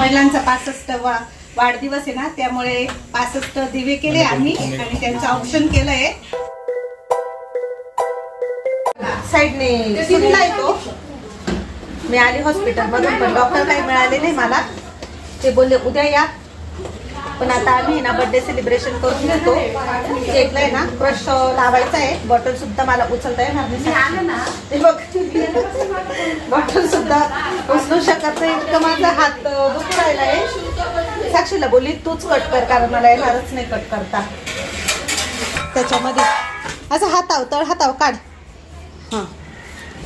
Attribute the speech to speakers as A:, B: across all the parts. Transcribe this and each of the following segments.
A: महिलांचा पासष्ट वा वाढदिवस आहे ना त्यामुळे पासष्ट दिवे केले आम्ही आणि त्यांचं ऑप्शन केलंय. साईडने सुनीला येतो. मी आली हॉस्पिटलमधून पण डॉक्टर काही मिळाले नाही मला. ते बोलले उद्या या. पण आता आम्ही ना बर्थडे सेलिब्रेशन करून घेतो. केकला आहे ना ब्रश लावायचा आहे. बॉटल सुद्धा मला उचलता येणार नाही. बघ. बॉटल सुद्धा उचलू शकत नाही. इतकं माझा हात दुखू राहिला आहे. साक्षीला बोलली तूच कट कर कारण मला येणारच नाही कट करता. त्याच्यामध्ये असं हाताव तळ हाताव काढ. हां.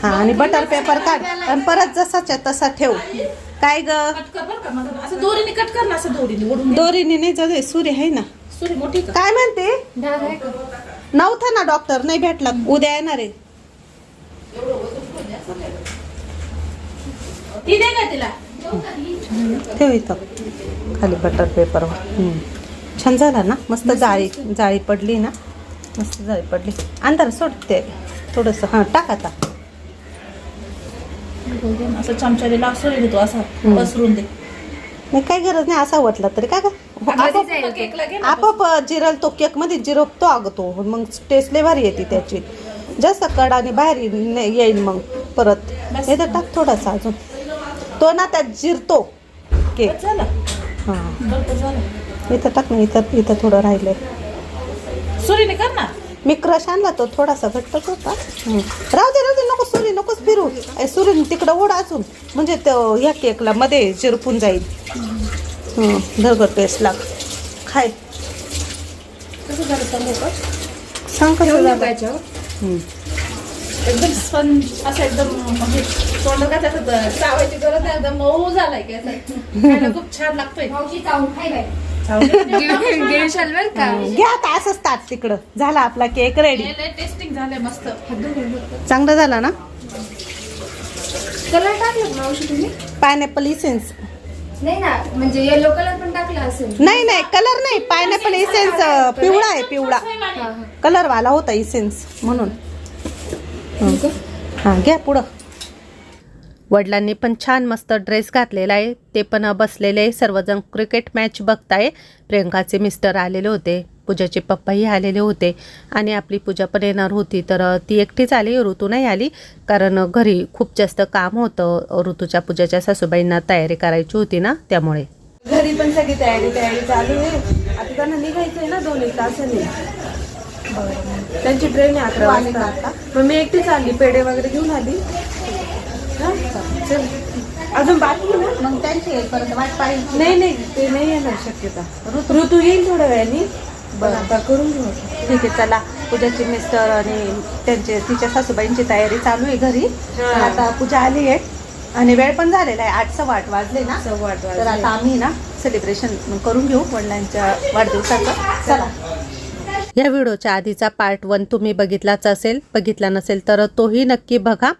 A: हां आणि बटर पेपर काढ. आणि परत जसाच्या तसा ठेव. काय ग?
B: कट कर बरं का मग. असं दोरीने कट कर ना असं दोरीने ओढून दे.
A: दोरीने नाही जाऊ दे सूर्य आहे ना.
B: सुरी मोठी
A: काय म्हणते? नव्हता ना डॉक्टर नाही भेटला. उद्या येणार आहे.
B: ती दे का तिला.
A: ठेव इथं. खाली बटर पेपरवर छान झाला ना? मस्त जाळी जाळी पडली ना? मस्त जाळी पडली. अंधार सोडते. थोडंसं हां टाक आता.
B: असं घेतो असा पसरून दे.
A: नाही काही गरज नाही असा वतला तरी काय का आपोआप जिरल तो केकमध्ये जिरपतो अगं तो. मग टेस्ट लय भारी येते त्याची. जास्त कड आणि बाहेर येईल मग परत. नाही तर टाक थोडासा अजून. तो ना त्यात जिरतो केक. हां. इथं टाक ना इथं इथं थोडं राहिलंय.
B: सुरीने कर ना.
A: मी क्रश आणला तो थोडासा घट्टच होता. हं. राहू दे राहू दे नको सुरी नकोच फिरू. ए, सुरी तिकडं ओढ अजून. म्हणजे तो ह्या केकला मध्ये चिरपून जाईल. हं, धरगट पेस्ट लाग. खाय.
B: कसं झालं सांगू
A: कसं हं.
B: एकदम स्पंज असं एकदम म्हणजे तोंडात चावायची गरज नाही. एकदम मऊ झालाय की खूप छान लागतोय.
C: बर का?
A: घ्या आता असंच ताट तिकडं. झाला आपला केक रेडी
B: टेस्टिंग झालंय मस्त.
A: चांगला झाला ना?
C: कलर टाकलं मावशी तुम्ही?
A: पायनॅपल इसेन्स
C: नाही ना म्हणजे येलो कलर पण टाकला असेल.
A: नाही नाही कलर नाही. पायनॅपल इसेन्स पिवळा आहे पिवळा. कलर वाला होता इसेन्स म्हणून. हां घ्या पुढं. वडिलांनी पण छान मस्त ड्रेस घातलेला आहे. ते पण बसलेले आहे. सर्वजण क्रिकेट मॅच बघताय. प्रियंकाचे मिस्टर आलेले होते. पूजाचे पप्पाही आलेले होते. आणि आपली पूजा पण येणार होती. तर ती एकटीच आली. ऋतू नाही आली. कारण घरी खूप जास्त काम होतं. ऋतूच्या पूजाच्या सासूबाईंना तयारी करायची होती ना त्यामुळे.
D: घरी पण सगळी तयारी तयारी चालू आहे. आता त्यांना निघायचंय ना दोन एक तासाने. त्यांची ट्रेन आहे अकरा वाजता. मग मी एकटी चालली पेढे वगैरे घेऊन आली? चल. अजून बाकी आहे ना?
A: मग त्यांची परत वाट पाहिजे
D: नाही नाही ते नाही येणार शक्यता. ऋतू. येईल थोड्या वेळाने पण आता करून घेऊ
A: ठीक आहे चला. पूजाचे मिस्टर आणि त्यांचे तिच्या सासूबाईंची तयारी चालू आहे घरी.
D: हा.
A: तर आता पूजा आली आहे आणि वेळ पण झालेला आहे. आठ सव्वा आठ वाजले ना?
D: सव्वा आठ
A: तर
D: वाजले.
A: आता आम्ही ना सेलिब्रेशन करून घेऊ वडिलांच्या वाढदिवसाचं. चला. या व्हिडिओच्या आधीचा पार्ट वन तुम्ही बघितलाच असेल. बघितला नसेल तर तोही नक्की बघा.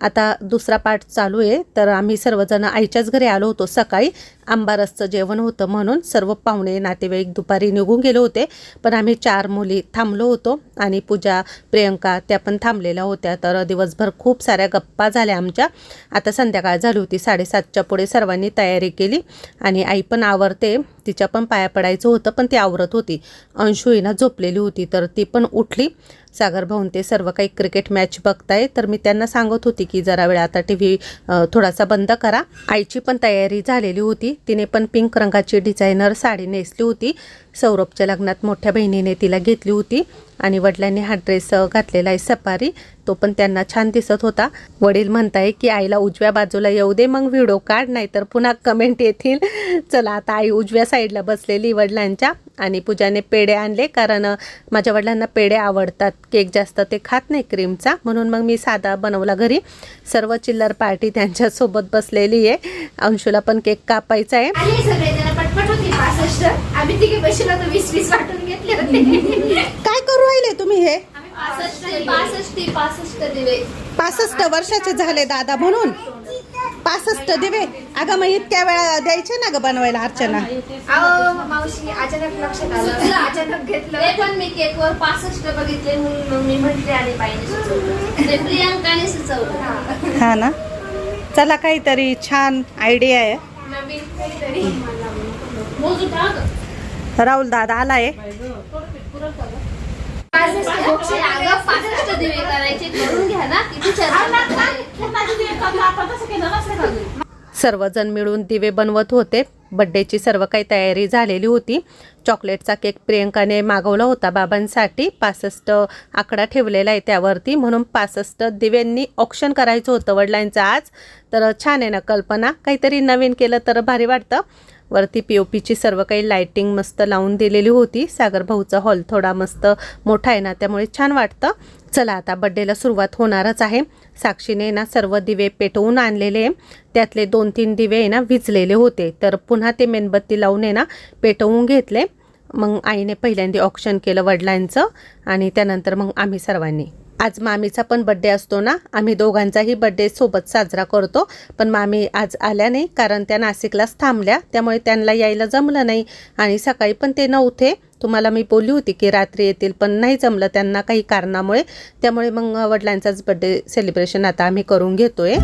A: आता दुसरा पार्ट चालू आहे. तर आम्ही सर्वजण आईच्याच घरी आलो होतो सकाळी. आंबारसचं जेवण होतं म्हणून सर्व पाहुणे नातेवाईक दुपारी निघून गेले होते. पण आम्ही चार मुली थांबलो होतो आणि पूजा प्रियंका त्या पण थांबलेल्या होत्या. तर दिवसभर खूप साऱ्या गप्पा झाल्या आमच्या. आता संध्याकाळ झाली होती. साडेसातच्या पुढे सर्वांनी तयारी केली आणि आई पण आवरते. तिच्या पण पाया पडायचं होतं पण ती आवरत होती. अंशुईना ना झोपलेली होती तर ती पण उठली. सागर भाऊन ते सर्व काही क्रिकेट मॅच बघताय. तर मी त्यांना सांगत होती की जरा वेळ आता टी व्ही थोडासा बंद करा. आईची पण तयारी झालेली होती. तिने पण पिंक रंगाची डिझायनर साडी नेसली होती. सौरभच्या लग्नात मोठ्या बहिणीने तिला घेतली होती. आणि वडिलांनी हा ड्रेस घातलेला आहे सफारी. तो पण त्यांना छान दिसत होता. वडील म्हणताय की आईला उजव्या बाजूला येऊ दे मग व्हिडिओ काढ नाही तर पुन्हा कमेंट येतील. चला आता आई उजव्या साईडला बसलेली वडिलांच्या आणि पूजाने पेढे आणले कारण माझ्या वडिलांना पेढे आवडतात. केक जास्त ते खात नाही क्रीमचा म्हणून मग मी साधा बनवला घरी. सर्व चिल्लर पार्टी त्यांच्यासोबत बसलेली आहे. अंशूला पण केक कापायचा आहे.
C: पासष्ट आम्ही तिघे तर वीस वीस वाटून घेतले होते.
A: काय करू राहिले तुम्ही हे?
C: पासष्ट पासष्ट पासष्ट दिवे
A: पासष्ट वर्षाचे झाले दादा म्हणून. पासष्ट दिवे. अगं मग इतक्या वेळा द्यायचे ना ग बनवायला अर्चना?
C: अहो मावशी अचानक लक्षात आलं. अचानक घेतलं.
E: ते पण मी केक वर पासष्ट बघितले म्हणून मग मी म्हटले आणि पाहिजे ते प्रियांकाने सुचवलं.
A: हा. ना? चला काहीतरी छान आयडिया आहे.
E: नवीन काहीतरी
A: राहुल दादा आलाय. सर्वजण मिळून दिवे बनवत होते. बड्डेची सर्व काही तयारी झालेली होती. चॉकलेटचा केक प्रियंकाने मागवला होता बाबांसाठी. पासष्ट आकडा ठेवलेला आहे त्यावरती. म्हणून पासष्ट दिव्यांनी ऑप्शन करायचं होतं वडिलांचं आज. तर छान आहे ना कल्पना. काहीतरी नवीन केलं तर भारी वाटतं. वरती पी ओ पीची सर्व काही लायटिंग मस्त लावून दिलेली होती. सागर भाऊचा हॉल थोडा मस्त मोठा आहे ना त्यामुळे छान वाटतं. चला आता बड्डेला सुरुवात होणारच आहे. साक्षीने ना सर्व दिवे पेटवून आणलेले आहे. त्यातले दोन तीन दिवे आहे ना विजलेले होते. तर पुन्हा ते मेणबत्ती लावून आहे ना पेटवून घेतले. मग आईने पहिल्यांदा ऑप्शन केलं वडिलांचं आणि त्यानंतर मग आम्ही सर्वांनी. आज मामीचा पण बड्डे असतो ना? आम्ही दोघांचाही बड्डे सोबत साजरा करतो. पण मामी आज आल्या नाही कारण त्या नाशिकलाच थांबल्या. त्यामुळे त्यांना यायला जमलं नाही. आणि सकाळी पण ते नव्हते. तुम्हाला मी बोलली होती की रात्री येतील पण नाही जमलं त्यांना काही कारणामुळे. त्यामुळे मग वडिलांचाच बड्डे सेलिब्रेशन आता आम्ही करून घेतोय.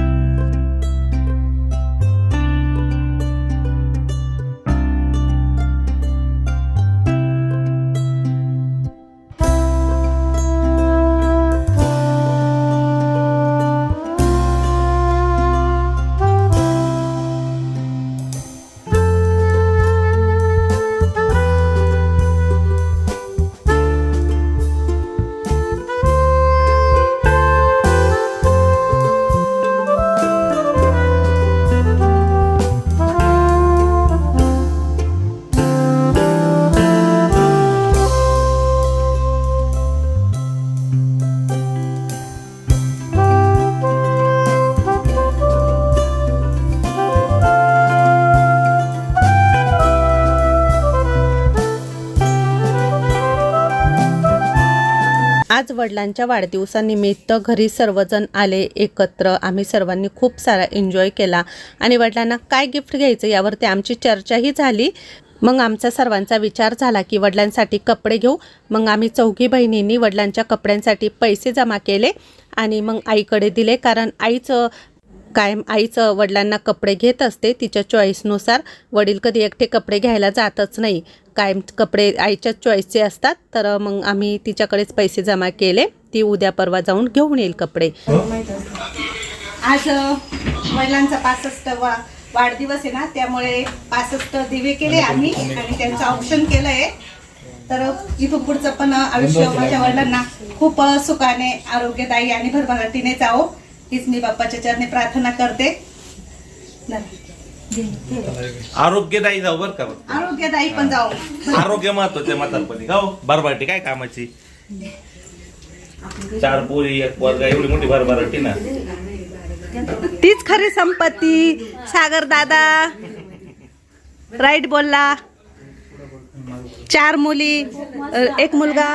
A: वडिलांच्या वाढदिवसानिमित्त घरी सर्वजण आले एकत्र. आम्ही सर्वांनी खूप सारा एन्जॉय केला. आणि वडिलांना काय गिफ्ट घ्यायचं यावरती आमची चर्चाही झाली. मग आमचा सर्वांचा विचार झाला की वडिलांसाठी कपडे घेऊ. मग आम्ही चौघी बहिणींनी वडिलांच्या कपड्यांसाठी पैसे जमा केले आणि मग आईकडे दिले. कारण आईचं कायम आईचं वडिलांना कपडे घेत असते तिच्या चॉईसनुसार वडील कधी एकटे कपडे घ्यायला जातच नाही. कायम कपडे आईच्याच चॉईसचे असतात तर मग आम्ही तिच्याकडेच पैसे जमा केले. ती उद्या परवा जाऊन घेऊन येईल कपडे. आज वडिलांचा पासष्ट वा वाढदिवस आहे ना त्यामुळे पासष्ट दिवे केले आम्ही आणि त्यांचं ऑप्शन केलं आहे तर इथून पुढचं पण आयुष्य माझ्या वडिलांना खूप सुखाने आरोग्यदायी आणि भरभराटीने जाऊ हीच मी बाप्पाच्या चरणी प्रार्थना करते.
F: आरोग्यदायी जाऊ बर का
A: आरोग्यदायी पण जावो
F: आरोग्य महत्त्वाचे म्हातारपणी. हो बरबाटी काय कामाची? चार पोरी एक पोरगा एवढी मोठी भरभराटी ना.
A: तीच खरी संपत्ती. सागर दादा राईट बोलला. चार मुली एक मुलगा.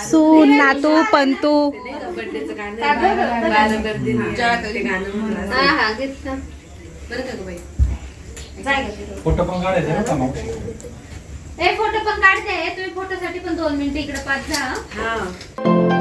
A: सून नातू पंतू.
E: हा. हा
G: फोटो पण काढायचे ना मावशी?
E: ए फोटो पण काढते तुम्ही फोटोसाठी पण दोन मिनिटं इकडे पाच जा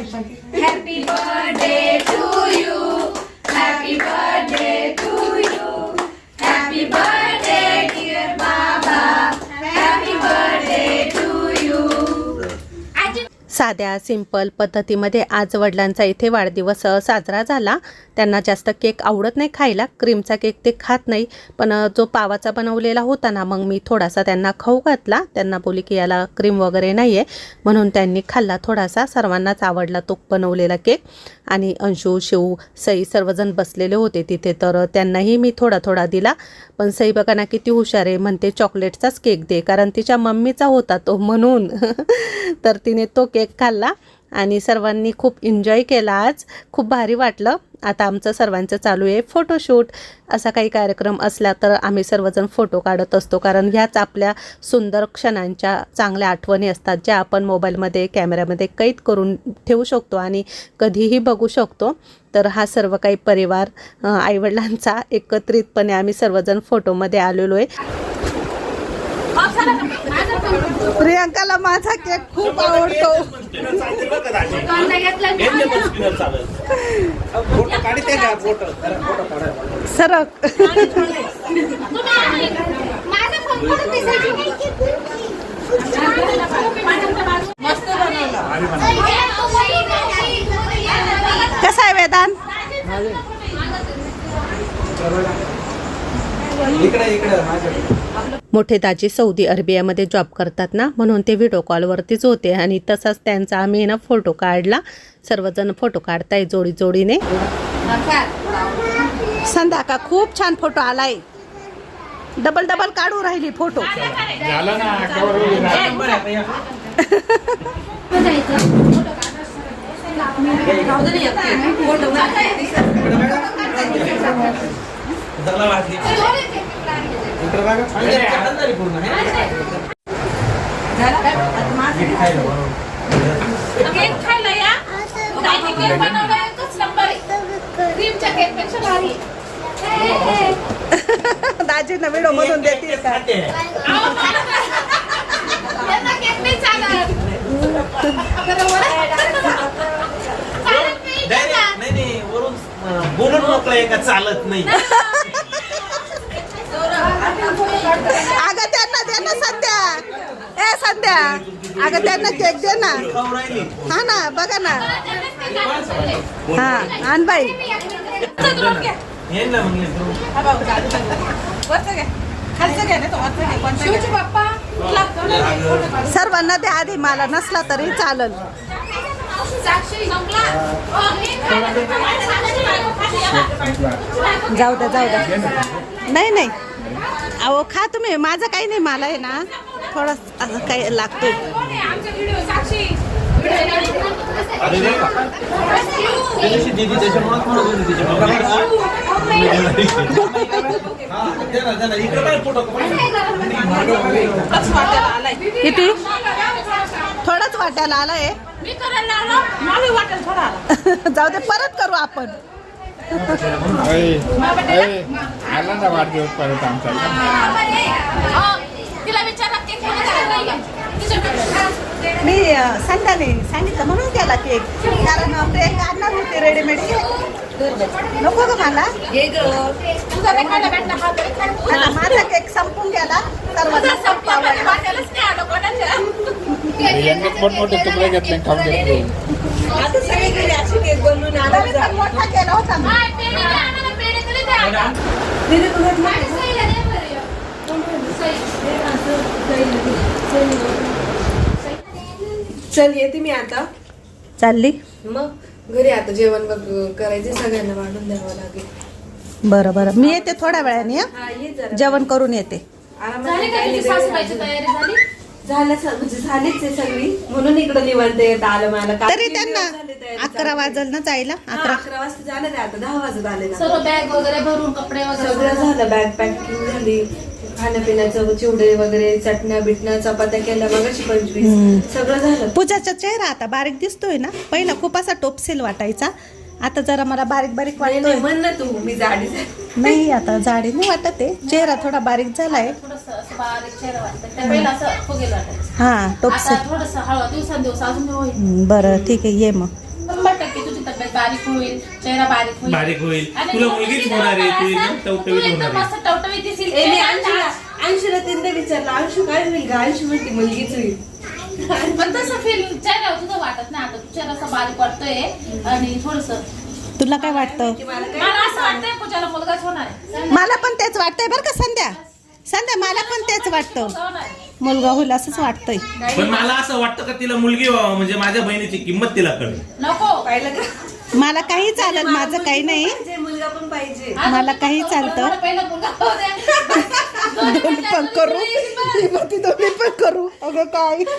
E: Happy birthday.
A: साध्या सिंपल पद्धतीमध्ये आज वडिलांचा इथे वाढदिवस साजरा झाला. त्यांना जास्त केक आवडत नाही खायला. क्रीमचा केक ते खात नाही. पण जो पावाचा बनवलेला होता ना मग मी थोडासा त्यांना खाऊ घातला. त्यांना बोली की याला क्रीम वगैरे नाही आहे म्हणून त्यांनी खाल्ला थोडासा. सर्वांनाच आवडला तो बनवलेला केक. आणि अंशू शिव सई सर्वजण बसलेले होते तिथे. तर त्यांनाही मी थोडा थोडा दिला. पण सई बघा ना किती हुशार आहे. म्हणते चॉकलेटचाच केक दे. कारण तिच्या मम्मीचा होता तो म्हणून. तर तिने तो केक खाल्ला आणि सर्वांनी खूप एन्जॉय केला आज. खूप भारी वाटलं. आता आमचं सर्वांचं चालू आहे फोटोशूट असा काही कार्यक्रम असला तर आम्ही सर्वजण फोटो काढत असतो. कारण ह्याच आपल्या सुंदर क्षणांच्या चांगल्या आठवणी असतात ज्या आपण मोबाईलमध्ये कॅमेऱ्यामध्ये कैद करून ठेवू शकतो आणि कधीही बघू शकतो. तर हा सर्व काही परिवार आईवडिलांचा एकत्रितपणे आम्ही सर्वजण फोटोमध्ये आलेलो आहे. प्रियंकाला माझा केक खूप आवडतो. सरक. कसा आहे वेदांत?
G: माझ्याकडे
A: मोठे दाजी सौदी अरेबियामध्ये जॉब करतात ना म्हणून ते व्हिडिओ कॉलवरतीच होते. आणि तसाच त्यांचा आम्ही ना फोटो काढला. सर्वजण फोटो काढताय जोडी जोडीने. संध्या का खूप छान फोटो आलाय. डबल डबल काढू राहिली फोटो
G: खायला बरोबर
B: केक खायला या. दाजी केक बनवला एकच नंबर आहे क्रीमच्या केकपेक्षा भारी. आहे.
A: दाजी व्हिडिओ मधून देते का?
B: अहो, त्यांना केक नाही चालत. बरोबर चालत नाही त्यांना.
F: नाही नाही वरून अं, बोलून मोकळं आहे का? चालत नाही
A: अगं त्यांना दे ना संध्या. ए संध्या. अगं त्यांना केक दे ना. हा ना बघा ना. हा आण बाई. सर्वांना द्या आधी मला नसला तरी चालल. जाऊ द्या जाऊ द्या नाही नाही. अहो खा तुम्ही. माझं काही नाही मला आहे ना थोडं असं काही लागतोय.
F: फोटो
A: किती? थोडंच वाटायला आलंय.
B: मी करायला आलो. मला वाटेल थोडा. आला
A: जाऊ दे परत करू आपण.
G: आला ना वाढदिवस परत आमचा
B: तिला
A: मी संध्याने सांगितलं म्हणून केला केक कारण अं, आणणार होते रेडीमेड केक नको ग मला.
B: तुझा भेटला हा
A: माझा केक संपून गेला. सर्वांना
B: पण
A: आवडला.
B: वाटेलच नाही आलं कोणाच्या
G: यांनी मोठमोठे तुकडे घेतले आणि खाऊन घेतले
A: तरी पण मोठा केला होता.
D: चल येते मी आता.
A: चालली?
D: मग? घरी आता जेवण बघ करायचे सगळ्यांना वाढून द्यावं लागेल.
A: बरं बरं. मी येते थोड्या वेळाने हं.
D: हा ये जरा.
A: जेवण करून येते.
D: आरामात
B: झाली का
D: काही
B: तुझी
D: नाही
B: सासूबाईची तयारी झाली?
D: झालं स- म्हणजे झालीच आहे सगळी. म्हणून इकडं निवांत येत आलं मला. काल
A: तरी
D: तीन
A: त्यांना
D: दिवस झाले तयारी
A: अकरा. वाजल ना जायला?
D: हा,
A: अकरा.
D: अकरा वाजता झालं आता. दहा वाजत आले ना.
B: सर्व बॅग वगैरे भरून कपडे वगैरे
D: सगळं. झालं बॅग पॅकिंग झाली. खाण्यापिण्याचं चिवडे वगैरे चटण्या बिटण्या चपात्या केल्या मगाशी पंचवीस. सगळं झालं.
A: पूजाचा चेहरा आता बारीक दिसतोय ना? पहिला खूप असा टोपसेल वाटायचा. आता जरा मला बारीक बारीक वाटतोय
D: नाही, म्हण ना तू मी जाडी.
A: नाही आता जाडी नाही वाटत आहे. चेहरा थोडा बारीक झालाय.
B: थोडस असं बारीक चेहरा वाटतं त्या पहिला असं फुगेल वाटायचं
A: हा टोपसेल
B: थोडस हळू दिवसांदिवस अजून होईल.
A: बरं ठीक आहे ये मग.
B: तुझी तब्येत बारीक होईल चेहरा बारीक होईल.
F: बारीक होईल.
B: आणि
F: तुला
B: तू
F: मुलगीच
B: मुलगी
F: होणार आहे तू एकदम
B: तू
F: टवटवीत
B: एकदम
F: होणार आहे.
B: मस्त टवटवीत दिसेल
D: ए, मी
B: चेहरा
D: अंशूला. अंशूला तीनदा विचारलं अंशू काय होईल का अंशू म्हणते मुलगीच होईल.
B: पण तसं फील चेहऱ्यावर तुझं वाटत नाही आता तू चेहरा असा बारीक वाटतोय आणि थोडस.
A: तुला काय वाटतं?
B: मला असं वाटतंय पूजाला मुलगाच होणार आहे.
A: मला पण तेच वाटतंय बरं का संध्या. संध्या मला पण तेच वाटतं.
B: होणार आहे.
A: मुलगा होईल असंच वाटतंय.
F: पण मला असं वाटतं का तिला मुलगी व्हावं म्हणजे माझ्या बहिणीची किंमत तिला कळेल.
B: नको
A: मला काही चालेल माझं काही नाही.
D: जे मुलगा पण पाहिजे.
B: आज
A: मला काही चालतं.
B: मला पहिला मुलगा होऊ दे. दोन्ही
A: पण करू. ती दोन्ही पण करू. अगं काय?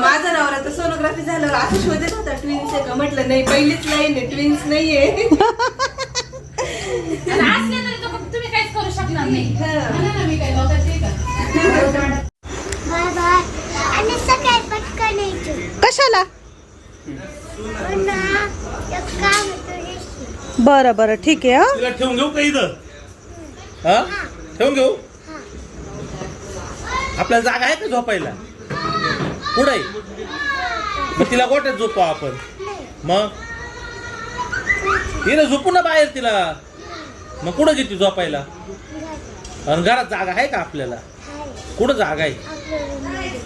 D: माझा नवरा तर सोनोग्राफी झाल्यावर असं शोधत होता ट्विन्स आहे का? म्हटलं नाही पहिलीच लाईन आहे. ट्विन्स नाहीये
B: आणि असले तरी तो तुम्ही काहीच मी काय लोकांची का
A: कशाला? बरं बरं ठीक आहे हं.
F: ठेवून घेऊ का इथं? हा? ठेवून घेऊ? आपल्याला जागा आहे का झोपायला? पुढे मग तिला गोट्यात झोपू आपण. मग? तिला झोपू ना बाहेर तिला. मग कुठं घेते झोपायला? आणि घरात जागा आहे का आपल्याला? कुठं जागा आहे.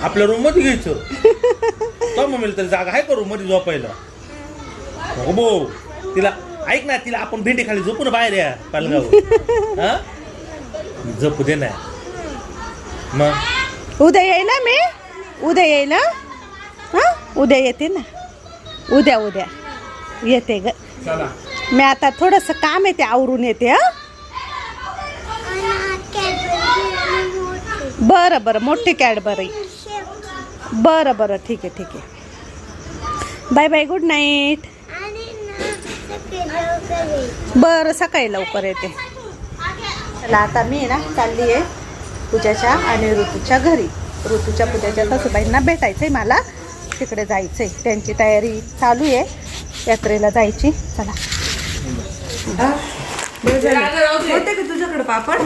F: आपल्या रूममध्ये घ्यायचं. तो मम्मीला तरी जागा आहे का रूममध्ये झोपायला? हो बो तिला ऐक ना तिला आपण भेंडी खाली झोपून बाहेर या पालगाव. हा? झोपू दे ना. मग?
A: उद्या येईल ना मी? उद्या येईल? हा? उद्या येते ना? उद्या उद्या. येते ग.
G: चला.
A: मी आता थोडस काम आहे ते आवरून येते हा?
C: आणि मोठी.
A: बरं बरं मोठी कॅडबरी. बरं बरं ठीक आहे ठीक आहे. Bye bye good night.
C: सकाळी लवकर
A: बरं सकाळी लवकर येते. चला आता मी ना चालली आहे पूजाच्या आणि ऋतूच्या घरी. ऋतूच्या पूजाच्या सासूबाईंना भेटायचंय मला. तिकडे जायचंय. त्यांची तयारी चालू आहे. यात्रेला जायची. चला.
D: बरं झालं. होते का तुझ्याकडे पापड?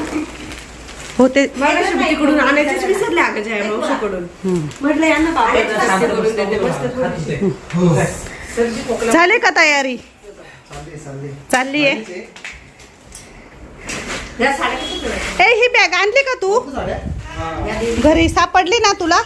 A: होते.
D: तिकडून आणायचीच विसरले अगं जया मावशीकडून. म्हटलं यांना पापड जास्त करून देते मस्त थोडीशी. सर्दी खोकला.
A: झाले का तयारी? चालली आहे? ए ही बॅग आणली का तू? घरी सापडली ना तुला?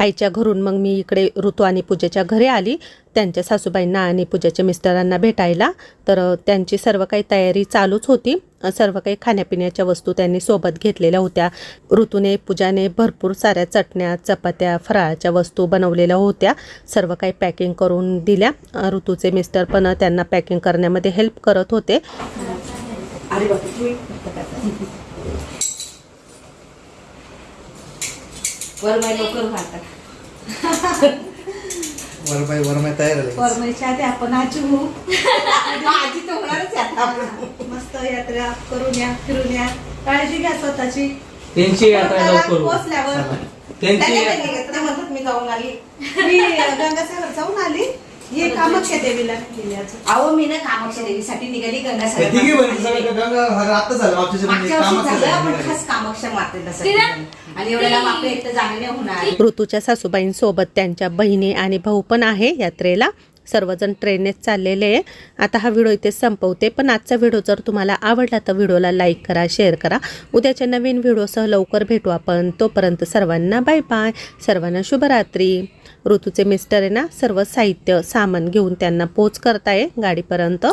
A: आईच्या घरून मग मी इकडे ऋतू आणि पूजेच्या घरी आली. त्यांच्या सासूबाईंना आणि पूजेच्या मिस्टरांना भेटायला. तर त्यांची सर्व काही तयारी चालूच होती. सर्व काही खाण्यापिण्याच्या वस्तू त्यांनी सोबत घेतलेल्या होत्या. ऋतूने पूजाने भरपूर साऱ्या चटण्या चपात्या फराळाच्या वस्तू बनवलेल्या होत्या. सर्व काही पॅकिंग करून दिल्या. ऋतूचे मिस्टर पण त्यांना पॅकिंग करण्यामध्ये हेल्प करत होते.
D: वरमाई लवकर घालतात.
G: वरमाई वरमाई तयार
A: परमेच्या आधी आपण आजी. होऊ
D: आजी तर होणारच आहे आता.
A: मस्त यात्रा करून या फिरून या. काळजी घ्या स्वतःची.
H: त्यांची यात्रा लवकर.
A: पोहोचल्यावर.
H: त्यांची
D: नाही म्हणतात मी जाऊन आली.
A: मी गंगासागर जाऊन आली. हे कामाख्या देवीला आज
D: अहो मी ना कामाक्षा देवीसाठी निघाली गंगासागर
G: तिघी बहिणी सगळं गंगा आता झालं मागच्या
D: मागच्या
G: वर्षी
D: वर्षी
G: कामाचं
D: झालं
G: झालं.
D: पण खास कामाक्षा मातेसाठी आणि एवढ्या लांब आपल्या एकटं जाणं नाही होणार.
A: ऋतूच्या सासूबाईंसोबत त्यांच्या बहिणी आणि भाऊ पण आहे यात्रेला. सर्वजण ट्रेननेच चाललेले आहे. आता हा व्हिडिओ इथे संपवते पण आजचा व्हिडिओ जर तुम्हाला आवडला तर व्हिडिओला लाईक करा शेअर करा. उद्याच्या नवीन व्हिडिओसह लवकर भेटू आपण. तोपर्यंत सर्वांना बाय बाय सर्वांना शुभरात्री. ऋतूचे मिस्टर आहे ना सर्व साहित्य सामान घेऊन त्यांना पोच करताय गाडीपर्यंत.